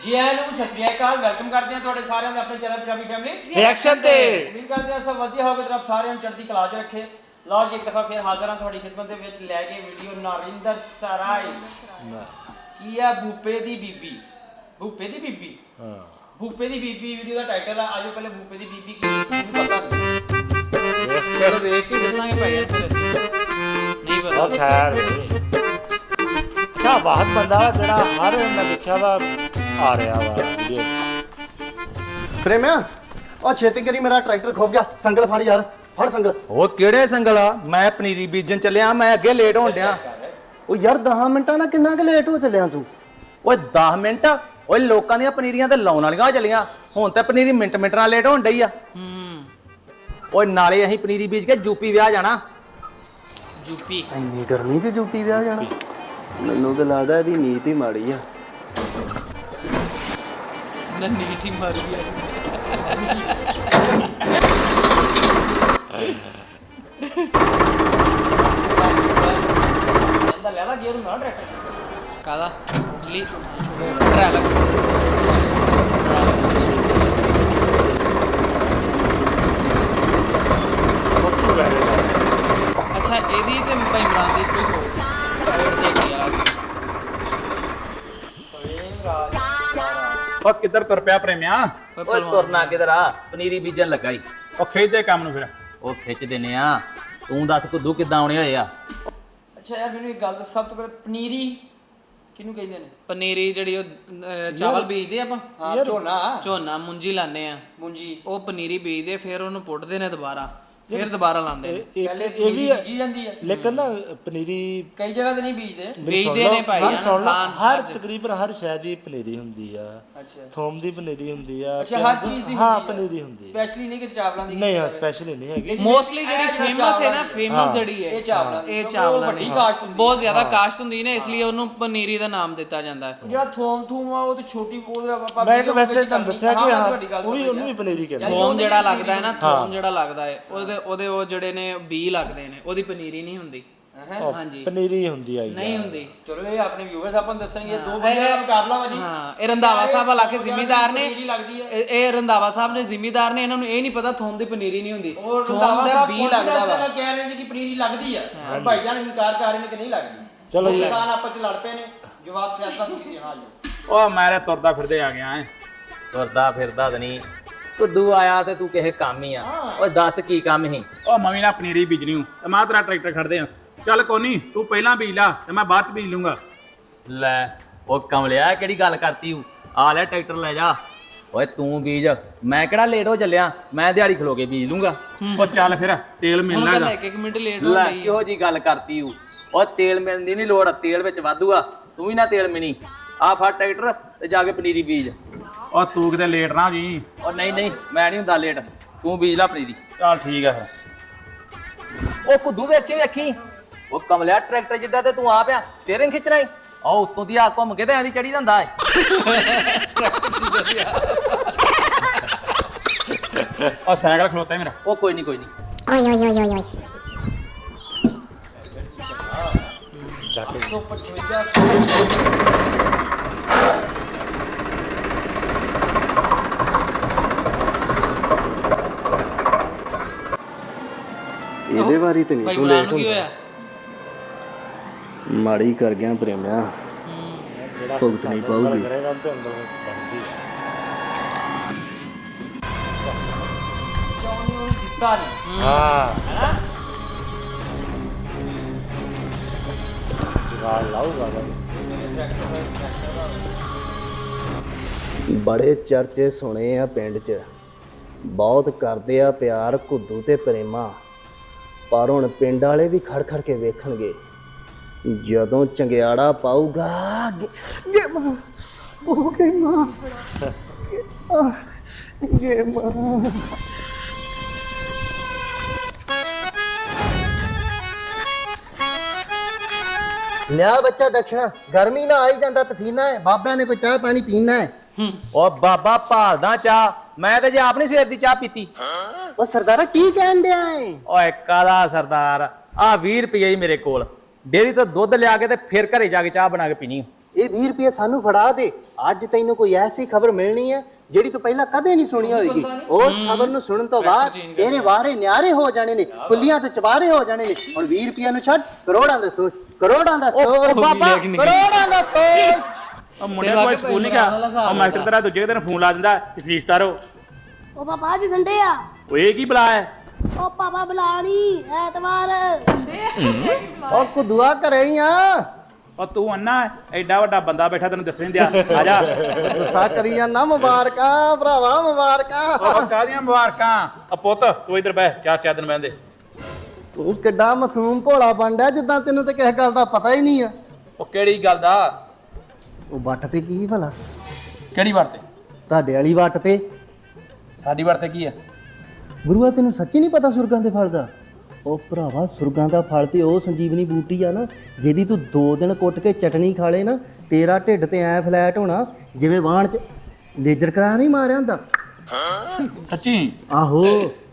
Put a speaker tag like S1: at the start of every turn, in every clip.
S1: ਜੀ ਆਇਆਂ ਨੂੰ ਸਤਿ ਸ੍ਰੀ ਅਕਾਲ ਵੈਲਕਮ ਕਰਦੇ ਹਾਂ ਤੁਹਾਡੇ ਸਾਰਿਆਂ ਦਾ ਆਪਣੇ ਚੈਨਲ ਪੰਜਾਬੀ ਫੈਮਿਲੀ
S2: ਰਿਐਕਸ਼ਨ ਤੇ।
S1: ਉਮੀਦ ਕਰਦੇ ਹਾਂ ਸਭ ਵਧੀਆ ਹੋਵੇ ਤੇ ਰੱਬ ਸਾਰਿਆਂ ਨੂੰ ਚੜ੍ਹਦੀ ਕਲਾ 'ਚ ਰੱਖੇ। ਲਓ ਜੀ ਇੱਕ ਦਫਾ ਫਿਰ ਹਾਜ਼ਰ ਹਾਂ ਤੁਹਾਡੀ ਖਿਦਮਤ ਦੇ ਵਿੱਚ ਲੈ ਕੇ ਵੀਡੀਓ ਨਰਿੰਦਰ ਸਰਾਏ। ਕੀ ਆ ਬੂਪੇ ਦੀ ਬੀਬੀ? ਬੂਪੇ ਦੀ ਬੀਬੀ?
S2: ਹਾਂ।
S1: ਬੂਪੇ ਦੀ ਬੀਬੀ ਵੀਡੀਓ ਦਾ ਟਾਈਟਲ ਆ ਆਜੋ ਪਹਿਲੇ ਬੂਪੇ ਦੀ ਬੀਬੀ ਕੀ ਮੈਨੂੰ ਪਤਾ ਨਹੀਂ
S3: ਚਲੋ ਵੇਖ ਕੇ ਦੱਸਾਂਗੇ ਭਾਈ ਅਸੀਂ ਨਹੀਂ ਪਤਾ।
S2: ਉਹ ਖੈਰ। ਅੱਛਾ ਬਾਤ ਬੰਦਾ ਜਿਹੜਾ ਹਰ ਮੈਂ ਦੇਖਿਆ ਵਾ ਆ ਰਿਹਾ ਵਾ। ਵੀਡੀਓ
S4: ਪ੍ਰੇਮਿਆ ਉਹ ਛੇਤੀ ਕਰੀ ਮੇਰਾ ਟਰੈਕਟਰ ਖੋਬ ਗਿਆ ਸੰਗਲ ਫੜ ਯਾਰ ਫੜ ਸੰਗਲ।
S5: ਉਹ ਕਿਹੜੇ ਸੰਗਲ ਆ? ਮੈਂ ਪਨੀਰੀ ਬੀਜਣ ਚੱਲਿਆ ਮੈਂ ਅੱਗੇ ਲੇਟ ਹੋਣ ਡਿਆ।
S4: ਉਹ ਯਾਰ 10 ਮਿੰਟਾਂ ਨਾਲ ਕਿੰਨਾ ਕੁ ਲੇਟ ਹੋ ਚੱਲਿਆ ਤੂੰ?
S5: ਓਏ 10 ਮਿੰਟ? ਓਏ ਲੋਕਾਂ ਦੀਆਂ ਪਨੀਰੀਆਂ ਤੇ ਲਾਉਣ ਵਾਲੀਆਂ ਚੱਲੀਆਂ। ਹੁਣ ਤਾਂ ਪਨੀਰੀ ਮਿੰਟ ਮਿੰਟ ਨਾਲ ਲੇਟ ਹੋਣ ਡਈ ਆ।
S3: ਹੂੰ।
S5: ਓਏ ਨਾਲੇ ਅਸੀਂ ਪਨੀਰੀ ਬੀਜ ਕੇ ਯੂਪੀ ਵਿਆਹ ਜਾਣਾ।
S3: ਯੂਪੀ
S4: ਇੰਨੀ ਗਰਮੀ ਤੇ ਜੂਪੀ ਵਿਆਹ ਜਾਣਾ? ਮੈਨੂੰ ਤਾਂ ਲੱਗਦਾ ਇਹਦੀ ਨੀਤ ਹੀ ਮਾੜੀ ਆ।
S3: ਨਾ ਨੀਠੀ ਮਾਰੀ ਹੈ
S1: ਇਹਦਾ ਲੈਦਾ ਗੇਅਰ ਹੁੰਦਾ ਨਾ ਟਰੈਕਟਰ
S3: ਕਾਦਾ ਲੀ ਟਰਾ ਲੱਗ
S2: ਸੋਚੂ ਵੈਰੇ
S3: ਅੱਛਾ ਇਹਦੀ ਤੇ ਭਾਈ ਇਮਰਾਨ ਦੀ
S6: ਉਹ ਕਿੱਧਰ ਤੁਰ ਪਿਆ ਪ੍ਰੇਮਿਆ?
S5: ਓਏ ਤੁਰਨਾ ਕਿਧਰ ਆ? ਪਨੀਰੀ ਬੀਜਣ ਲੱਗਾ ਈ।
S6: ਉਹ ਖੇਚਦੇ ਕੰਮ ਨੂੰ ਫਿਰ।
S5: ਉਹ ਖਿੱਚ ਦਿੰਨੇ ਆ। ਤੂੰ ਦੱਸ ਕੁੱਦੂ ਕਿੱਦਾਂ ਆਉਣੇ ਹੋਏ ਆ?
S1: ਅੱਛਾ ਯਾਰ ਮੈਨੂੰ ਇੱਕ ਗੱਲ ਦੱਸ, ਸਭ ਤੋਂ ਪਹਿਲਾਂ ਪਨੀਰੀ ਕਿਹਨੂੰ ਕਹਿੰਦੇ ਨੇ?
S3: ਪਨੀਰੀ ਜਿਹੜੀ ਉਹ ਅਹ, ਚਾਵਲ ਬੀਜਦੇ ਆਪਾਂ?
S1: ਹਾਂ ਝੋਨਾ।
S3: ਝੋਨਾ ਮੁੰਜੀ ਲਾਣੇ ਆ।
S1: ਮੁੰਜੀ।
S3: ਉਹ ਪਨੀਰੀ ਬੀਜਦੇ ਫਿਰ ਉਹਨੂੰ ਪੁੱਟਦੇ ਨੇ ਦੁਬਾਰਾ। ਫਿਰ ਦੁਬਾਰਾ ਲਾਉਂਦੇ ਨੇ।
S1: ਪਹਿਲੇ
S2: ਇਹ ਵੀ
S1: ਬੀਜੀ ਜਾਂਦੀ ਹੈ।
S2: ਲੇਕਿਨ ਨਾ ਪਨੀਰੀ
S1: ਕਈ ਜਗ੍ਹਾ ਤੇ ਨਹੀਂ ਬੀਜਦੇ।
S3: ਬੀਜਦੇ ਨੇ ਭਾਈ,
S2: ਸੁਣ ਲਓ, ਹਰ। ਤਕਰੀਬਨ ਹਰ ਸ਼ੈ ਦੀ ਪਨੀਰੀ ਹੁੰਦੀ ਆ।
S1: ਅੱਛਾ।
S2: ਥੋਮ ਦੀ ਪਨੀਰੀ ਹੁੰਦੀ ਆ
S1: ਅੱਛਾ ਹਰ ਚੀਜ਼ ਦੀ
S2: ਹਾਂ। ਪਨੀਰੀ ਹੁੰਦੀ
S1: ਸਪੈਸ਼ਲੀ ਨਹੀਂ ਕਿ ਚਾਵਲਾਂ ਦੀ
S2: ਨਹੀਂ ਹਾਂ ਸਪੈਸ਼ਲੀ ਨਹੀਂ ਹੈਗੀ।
S3: ਮੋਸਟਲੀ ਜਿਹੜੀ ਫੇਮਸ ਹੈ ਨਾ ਫੇਮਸ ਜਿਹੜੀ ਹੈ।
S1: ਇਹ ਚਾਵਲਾਂ ਦੀ
S3: ਇਹ ਚਾਵਲਾਂ ਦੀ
S1: ਵੱਡੀ ਕਾਸ਼ਤ ਹੁੰਦੀ
S3: ਬਹੁਤ ਜ਼ਿਆਦਾ ਕਾਸ਼ਤ ਹੁੰਦੀ ਨੇ ਇਸ ਲਈ ਉਹਨੂੰ ਪਨੀਰੀ ਦਾ ਨਾਮ ਦਿੱਤਾ ਜਾਂਦਾ ਹੈ।
S1: ਜਿਹੜਾ ਥੋਮ ਥੂਮ ਆ ਉਹ ਤੇ ਛੋਟੀ ਉਹਦੇ ਆਪਾਂ
S2: ਮੈਂ
S1: video
S2: ਵੈਸੇ ਤੁਹਾਨੂੰ। ਦੱਸਿਆ ਕਿ ਉਹ ਵੀ ਉਹਨੂੰ ਵੀ। ਪਨੀਰੀ ਕਹਿੰਦੇ
S3: ਥੋਮ ਜਿਹੜਾ ਲੱਗਦਾ ਹੈ ਨਾ। ਥੋਮ ਜਿਹੜਾ ਲੱਗਦਾ ਹੈ ਉਹਦੇ ਉਹਦੇ ਉਹ ਜਿਹੜੇ ਨੇ ਬੀ ਲੱਗਦੇ ਨੇ ਉਹਦੀ ਪਨੀਰੀ ਨਹੀਂ ਹੁੰਦੀ।
S1: ਹੈਂ।
S2: ਉਹ
S3: ਹਾਂਜੀ।
S2: ਪਨੀਰੀ ਹੁੰਦੀ ਆ
S3: ਨਹੀਂ ਹੁੰਦੀ।
S1: ਚਲੋ ਇਹ ਆਪਣੇ ਵਿਊਅਰਸ ਆਪਾਂ ਨੂੰ ਦੱਸਣਗੇ ਦੋ
S3: ਹਾਂ,
S1: ਬੰਦਿਆਂ ਦਾ ਮੁਕਾਬਲਾ ਵਾ ਜੀ।
S3: ਹਾਂ ਇਹ ਰੰਧਾਵਾ ਸਾਹਿਬ ਵਾਲਾ ਕੇ ਜ਼ਿਮੀਦਾਰ ਨੇ ਇਹ ਇਹ ਰੰਧਾਵਾ ਸਾਹਿਬ ਨੇ ਜ਼ਿਮੀਦਾਰ ਨੇ ਇਹਨਾਂ ਨੂੰ ਇਹ ਨਹੀਂ ਪਤਾ ਥੋਮ ਦੀ ਪਨੀਰੀ ਨਹੀਂ ਹੁੰਦੀ। ਦਾ
S1: ਸਾਹਿਬ
S3: ਬੀ ਲੱਗਦਾ ਵਾ।
S1: ਕਹਿ ਰਹੇ ਨੇ ਕਿ ਪਨੀਰੀ ਲੱਗਦੀ ਆ। ਭਾਈ ਜਾਨ ਇਨਕਾਰ ਕਰ ਰਹੇ ਨੇ ਕਿ ਨਹੀਂ ਲੱਗਦੀ?
S2: ਚਲੋ ਜੀ।
S1: ਕਿਸਾਨ ਆਪਸ ਚ ਲੜ ਪਏ ਨੇ। ਜਵਾਬ ਫੈਸਲਾ ਤੁਸੀਂ ਦੇਣਾ ਹਾਲੇ
S6: ਉਹ ਮੈਂ ਤੁਰਦਾ ਫਿਰਦੇ ਆ ਗਿਆ ਐ।
S5: ਤੁਰਦਾ ਫਿਰਦਾ ਤਾਂ ਨਹੀਂ। ਕੁੱਦੂ ਆਇਆ ਤੇ ਤੂੰ ਕਿਸੇ ਕੰਮ ਹੀ ਆ। ਓਏ ਦੱਸ ਕੀ ਕੰਮ ਹੀ
S6: ਉਹ ਮਮੀ ਨਾਲ ਪਨੀਰੀ ਬੀਜਣੀ ਹੂੰ। ਤੇ ਮੈਂ ਤੇਰਾ ਟਰੈਕਟਰ ਖੜਦੇ ਆ। ਚੱਲ ਕੋਨੀ ਤੂੰ ਪਹਿਲਾਂ ਬੀਜ ਲਾ ਤੇ ਮੈਂ ਬਾਅਦ ਚ ਬੀਜ ਲੂੰਗਾ।
S5: ਲੈ ਉਹ ਕਮਲਿਆ ਕਿਹੜੀ ਗੱਲ ਕਰਤੀ ਹੂੰ ਆ ਲੈ ਟਰੈਕਟਰ ਲੈ ਜਾ। ਓਏ ਤੂੰ ਬੀਜ। ਮੈਂ ਕਿਹੜਾ ਲੇਟ ਹੋ ਚੱਲਿਆ? ਮੈਂ ਦਿਹਾੜੀ ਖਲੋ ਕੇ ਬੀਜ ਲੂੰਗਾ।
S6: ਉਹ ਚੱਲ ਫਿਰ ਤੇਲ
S3: ਹੁਣ
S6: ਮਿਲਣਾ
S3: ਕਹਿੰਦਾ
S6: ਹੈਗਾ
S3: ਇੱਕ ਮਿੰਟ ਲੇਟ ਹੋ
S5: ਲੈ
S3: ਗਈ
S5: ਕਿਹੋ ਜੀ ਗੱਲ ਕਰਤੀ ਹੂੰ ਓ ਤੇਲ ਮਿਲਣ ਦੀ ਨਹੀਂ ਲੋੜ ਤੇਲ ਵਿੱਚ ਵਾਧੂ ਆ। ਤੂੰ ਵੀ ਨਾ ਤੇਲ ਮਿਣੀ। ਆ ਫੜ ਟਰੈਕਟਰ ਤੇ ਜਾ ਕੇ ਪਨੀਰੀ ਬੀਜ।
S6: ਉਹ ਤੂੰ ਕਿਤੇ ਲੇਟ ਨਾ ਹੋ ਜੀ
S5: ਓ ਨਹੀਂ ਨਹੀਂ ਮੈਂ ਨਹੀਂ ਹੁੰਦਾ ਲੇਟ ਤੂੰ ਬੀਜ ਲੈ ਪਨੀਰੀ
S6: ਚੱਲ ਠੀਕ ਆ ਫਿਰ।
S5: ਉਹ ਕੁੱਦੂ ਵੇਖੀ ਵੇਖੀ। ਉਹ ਕਮਲਿਆ ਟਰੈਕਟਰ ਜਿੱਦਾਂ ਤੇ ਤੂੰ ਆਪ ਆ ਸਟੀਅਰਿੰਗ ਖਿੱਚਣਾ ਈ। ਆ ਉੱਤੋਂ ਦੀ ਆ ਘੁੰਮ ਕੇ ਤੇ ਐਂ ਦੀ ਚੜੀ ਜਾਂਦਾ ਏ।
S6: ਉਹ ਸਾਈਕਲ ਖਲੋਤਾ ਈ ਮੇਰਾ।
S5: ਉਹ ਕੋਈ ਨਹੀਂ ਕੋਈ ਨਹੀਂ
S7: Oi, oi, oi, oi, oi.
S1: 155
S4: ਇਹਦੇ ਵਾਰੀ ਤੇ
S3: ਭਾਈ
S4: ਨਹੀਂ ਤੂੰ
S3: ਇਮਰਾਨ
S4: ਲੇਟ
S3: ਨੂੰ ਕੀ
S4: ਹੁੰਦਾ।
S3: ਹੋਇਆ?
S4: ਮਾੜੀ ਕਰ ਗਿਆ ਪ੍ਰੇਮਿਆ
S2: ਜਿਹੜਾ
S4: ਭੁਗਤ ਨਹੀਂ
S2: ਹਿੱਸਾ ਅੰਦਰ
S4: ਪਾਊਗੀ।
S2: ਕਰੇਗਾ ਤੇ ਅੰਦਰ ਬਣਦੀ ਆ।
S1: ਚਾਉਣੀ ਉਹਨੂੰ ਦਿੱਤਾ ਨਹੀਂ।
S2: ਹਾਂ।
S1: ਹੈਨਾ
S2: ਜਵਾਲ ਲਾਊਗਾ ਬਾਈ
S4: ਬੜੇ ਚਰਚੇ ਸੁਣੇ ਆ ਪਿੰਡ 'ਚ। ਬਹੁਤ ਕਰਦੇ ਆ ਪਿਆਰ ਕੁੱਦੂ ਤੇ ਪ੍ਰੇਮਾ। ਪਰ ਹੁਣ ਪਿੰਡ ਵਾਲੇ ਵੀ ਖੜ ਖੜ ਕੇ ਵੇਖਣਗੇ। ਜਦੋਂ ਚੰਗਿਆੜਾ ਪਾਊਗਾ, ਗੇ- ਮਾਂ, ਉਹ ਗੇ ਮਾਂ। ਗੇ ਮਾਂ। ਲਿਆ ਬੱਚਾ ਦਕਸ਼ਣਾ ਗਰਮੀ ਨਾ ਆਈ ਜਾਂਦਾ, ਪਸੀਨਾ ਹੈ। ਬਾਬਿਆਂ ਨੇ ਕੋਈ ਚਾਹ ਪਾਣੀ ਪੀਣਾ ਹੈ?
S5: ਉਹ ਬਾਬਾ ਭਾਲਦਾ ਚਾਹ। ਮੈਂ ਤੇ ਜੇ ਆਪ ਨਹੀਂ ਸਵੇਰ ਦੀ ਚਾਹ ਪੀਤੀ।
S4: ਉਹ ਸਰਦਾਰਾ ਕੀ ਕਹਿਣ ਡਿਆ ਏ?
S5: ਓਏ ਕਾਲਾ ਸਰਦਾਰ? ਆ 20 ਰੁਪਏ ਹੀ ਮੇਰੇ ਕੋਲ। ਡੇਰੀ ਤੋਂ ਦੁੱਧ ਲਿਆ ਕੇ ਤੇ ਫਿਰ ਘਰੇ ਜਾ ਕੇ ਚਾਹ ਬਣਾ ਕੇ ਪੀਣੀ
S4: ਇਹ 20 ਰੁਪਏ ਸਾਨੂੰ ਫੜਾ ਦੇ। ਅੱਜ ਤੈਨੂੰ ਕੋਈ ਐਸੀ ਖਬਰ ਮਿਲਣੀ ਹੈ ਜਿਹੜੀ ਤੂੰ ਪਹਿਲਾਂ ਕਦੇ ਨਹੀਂ ਸੁਣੀ ਹੋਏਗੀ। ਉਸ ਖਬਰ ਨੂੰ ਸੁਣਨ ਤੋਂ ਬਾਅਦ ਤੇਰੇ ਵਾਰੇ ਨਿਆਰੇ ਹੋ ਜਾਣੇ ਨੇ ਕੁੱਲੀਆਂ ਤੇ ਚਵਾਰੇ ਹੋ ਜਾਣੇ ਨੇ। ਹੁਣ 20 ਰੁਪਏ ਨੂੰ ਛੱਡ ਕਰੋੜਾਂ ਦਾ ਸੋਚ ਕਰੋੜਾਂ ਦਾ ਸੋਚ। ਬਾਬਾ ਕਰੋੜਾਂ ਦਾ ਸੋਚ।
S6: ਉਹ ਮੁੰਡੇ ਕੋਈ ਸਕੂਲ ਨਹੀਂ ਗਿਆ। ਉਹ ਮਾਸਟਰ ਤੇਰਾ ਦੂਜੇ ਦਿਨ ਫੋਨ ਲਾ ਦਿੰਦਾ ਕਿ ਫੀਸ ਤਾਰੋ
S7: ਉਹ ਪਾਪਾ ਅੱਜ ਸੰਡੇ ਆ।
S6: ਉਹ ਇਹ ਕੀ ਬੁਲਾ ਹੈ?
S7: ਉਹ ਪਾਪਾ ਬੁਲਾਣੀ ਐਤਵਾਰ।
S4: ਉਹ ਕੁਦੂਆ ਘਰੇ ਹੀ ਆ।
S6: ਉਹ ਤੂੰ ਅੰਨਾ ਐਡਾ ਵੱਡਾ ਬੰਦਾ ਬੈਠਾ ਤੈਨੂੰ ਦੱਸ ਨਹੀਂ ਦਿਆ। ਆ ਜਾ।
S4: ਗੁੱਸਾ ਕਰੀ ਜਾਂਦਾ ਮੁਬਾਰਕਾਂ ਭਰਾਵਾ ਮੁਬਾਰਕਾਂ।
S6: ਉਹ ਕਾਹਦੀਆਂ ਮੁਬਾਰਕਾਂ? ਆ ਪੁੱਤ ਤੂੰ ਇੱਧਰ ਬਹਿ ਚਾਰ ਚਾਰ ਦਿਨ ਬਹਿੰਦੇ।
S4: ਤੂੰ ਕਿੱਡਾ ਮਾਸੂਮ ਭੋਲਾ ਬੰਦਾ ਜਿੱਦਾਂ ਤੈਨੂੰ ਤੇ ਕਿਸੇ ਗੱਲ ਦਾ ਪਤਾ ਹੀ ਨਹੀਂ ਆ।
S6: ਉਹ ਕਿਹੜੀ ਗੱਲ ਦਾ?
S4: ਉਹ ਵੱਟ ਤੇ ਕੀ ਭਲਾ?
S6: ਕਿਹੜੀ ਵਾਰ ਤੇ?
S4: ਤੁਹਾਡੇ ਵਾਲੀ ਵੱਟ ਤੇ।
S6: ਸਾਡੀ ਵਾਰ ਤੇ ਕੀ ਹੈ
S4: ਗੁਰੂਆ ਤੈਨੂੰ ਸੱਚੀ ਨਹੀਂ ਪਤਾ ਸੁਰਗਾਂ ਦੇ ਫਲ ਦਾ? ਉਹ ਭਰਾਵਾ ਸੁਰਗਾਂ ਦਾ ਫਲ ਤੇ ਉਹ ਸੰਜੀਵਨੀ ਬੂਟੀ ਆ ਨਾ ਜਿਹਦੀ ਤੂੰ ਦੋ ਦਿਨ ਕੁੱਟ ਕੇ ਚਟਣੀ ਖਾ ਲੇ ਨਾ ਤੇਰਾ ਢਿੱਡ ਤੇ ਐ ਫਲੈਟ ਹੋਣਾ ਜਿਵੇਂ ਵਾਹਣ ਚ ਲੇਜ਼ਰ ਕਰਾ ਨਹੀਂ ਮਾਰਿਆ ਹੁੰਦਾ।
S6: ਸੱਚੀ?
S4: ਆਹੋ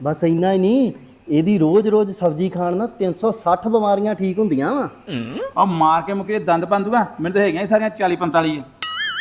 S4: ਬਸ ਇੰਨਾ ਹੀ ਨਹੀਂ। ਇਹਦੀ ਰੋਜ਼-ਰੋਜ਼ ਸਬਜ਼ੀ ਖਾਣ ਨਾਲ 360 ਬਿਮਾਰੀਆਂ ਠੀਕ ਹੁੰਦੀਆਂ ਵਾ।
S6: ਉਹ ਮਾਰ ਕੇ ਮੁਕੇ ਦੰਦ ਪੰਦੂਗਾ ਮੈਨੂੰ ਤਾਂ ਹੈਗੀਆਂ ਹੀ ਸਾਰੀਆਂ 40 45